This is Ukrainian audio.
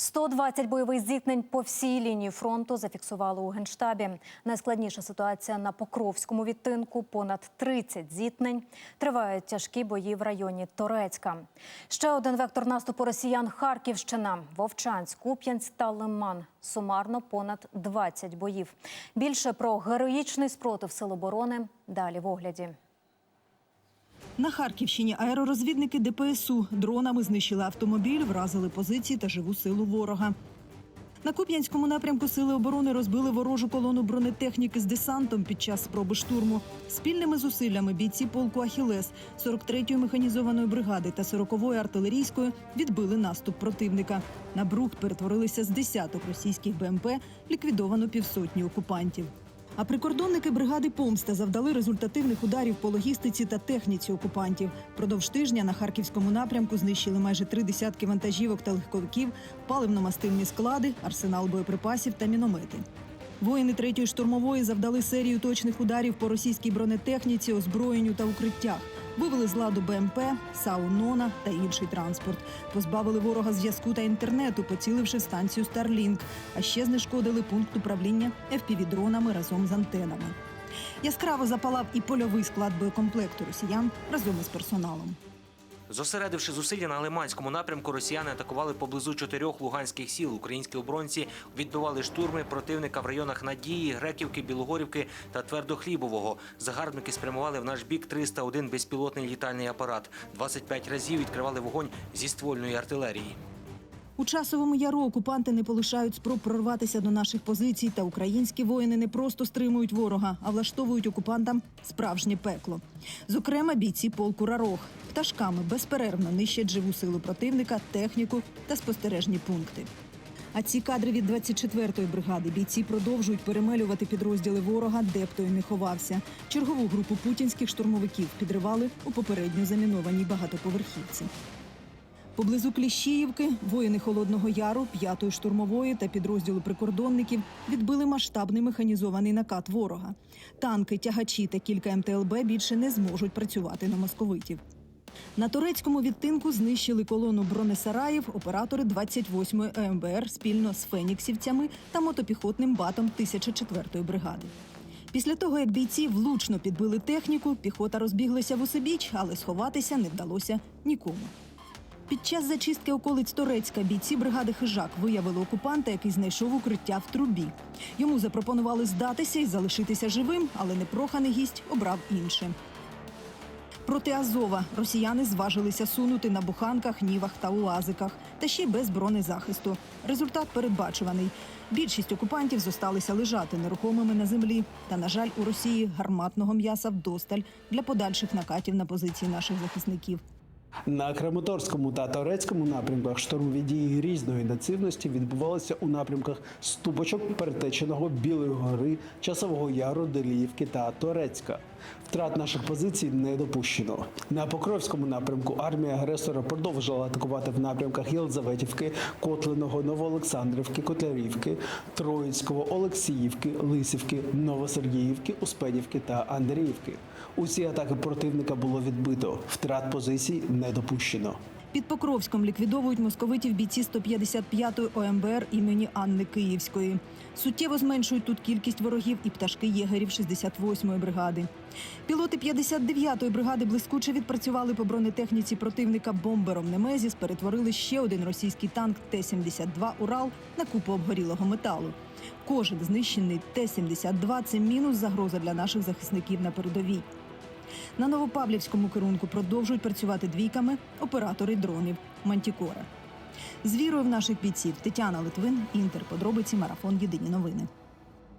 120 бойових зіткнень по всій лінії фронту зафіксували у генштабі. Найскладніша ситуація на Покровському відтинку. Понад 30 зіткнень. Тривають тяжкі бої в районі Торецька. Ще один вектор наступу росіян Харківщина, Вовчанськ, Куп'янськ та Лиман. Сумарно понад 20 боїв. Більше про героїчний спротив сил оборони далі в огляді. На Харківщині аеророзвідники ДПСУ дронами знищили автомобіль, вразили позиції та живу силу ворога. На Куп'янському напрямку сили оборони розбили ворожу колону бронетехніки з десантом під час спроби штурму. Спільними зусиллями бійці полку Ахілес 43-ї механізованої бригади та 40-ї артилерійської відбили наступ противника. На брухт перетворилися з десяток російських БМП, ліквідовано півсотні окупантів. А прикордонники бригади Помста завдали результативних ударів по логістиці та техніці окупантів. Продовж тижня на харківському напрямку знищили майже три десятки вантажівок та легковиків, паливно-мастильні склади, арсенал боєприпасів та міномети. Воїни третьої штурмової завдали серію точних ударів по російській бронетехніці, озброєнню та укриттях. Вивели з ладу БМП, САУ «Нона» та інший транспорт. Позбавили ворога зв'язку та інтернету, поціливши станцію Старлінк. А ще знешкодили пункт управління FPV-дронами разом з антенами. Яскраво запалав і польовий склад боєкомплекту росіян разом із персоналом. Зосередивши зусилля на Лиманському напрямку, росіяни атакували поблизу чотирьох луганських сіл. Українські оборонці відбивали штурми противника в районах Надії, Греківки, Білогорівки та Твердохлібового. Загарбники спрямували в наш бік 301 безпілотний літальний апарат. 25 разів відкривали вогонь зі ствольної артилерії. У часовому яру окупанти не полишають спроб прорватися до наших позицій, та українські воїни не просто стримують ворога, а влаштовують окупантам справжнє пекло. Зокрема, бійці полку Рарох пташками безперервно нищать живу силу противника, техніку та спостережні пункти. А ці кадри від 24-ї бригади бійці продовжують перемелювати підрозділи ворога, де б той не ховався. Чергову групу путінських штурмовиків підривали у попередньо замінованій багатоповерхівці. Поблизу Кліщіївки воїни Холодного Яру, 5-ї штурмової та підрозділу прикордонників відбили масштабний механізований накат ворога. Танки, тягачі та кілька МТЛБ більше не зможуть працювати на московитів. На турецькому відтинку знищили колону бронесараїв оператори 28-ї ЕМБР спільно з феніксівцями та мотопіхотним батом 1004-ї бригади. Після того, як бійці влучно підбили техніку, піхота розбіглася в усебіч, але сховатися не вдалося нікому. Під час зачистки околиць Торецька бійці бригади Хижак виявили окупанта, який знайшов укриття в трубі. Йому запропонували здатися і залишитися живим, але непроханий гість обрав інше. Проти Азова росіяни зважилися сунути на буханках, нівах та уазиках, та ще й без бронезахисту. Результат передбачуваний. Більшість окупантів зосталися лежати нерухомими на землі. Та, на жаль, у Росії гарматного м'яса вдосталь для подальших накатів на позиції наших захисників. На Краматорському та Торецькому напрямках штурмові дії різної нацивності відбувалися у напрямках Ступочок, Перетеченого, Білої гори, Часового Яру, Деліївки та Торецька. Втрат наших позицій не допущено. На Покровському напрямку армія агресора продовжила атакувати в напрямках Єлизаветівки, Котлиного, Новоолександрівки, Котлярівки, Троїцького, Олексіївки, Лисівки, Новосергіївки, Успенівки та Андріївки. Усі атаки противника було відбито. Втрат позицій не допущено. Під Покровськом ліквідовують московитів бійці 155-ї ОМБР імені Анни Київської. Суттєво зменшують тут кількість ворогів і пташки єгерів 68-ї бригади. Пілоти 59-ї бригади блискуче відпрацювали по бронетехніці противника бомбером Немезіс, перетворили ще один російський танк Т-72 Урал на купу обгорілого металу. Кожен знищений Т-72 – це мінус загроза для наших захисників на передовій. На Новопавлівському керунку продовжують працювати двійками оператори дронів Мантікора. З вірою в наших бійців Тетяна Литвин, Інтер. Подробиці марафон Єдині новини.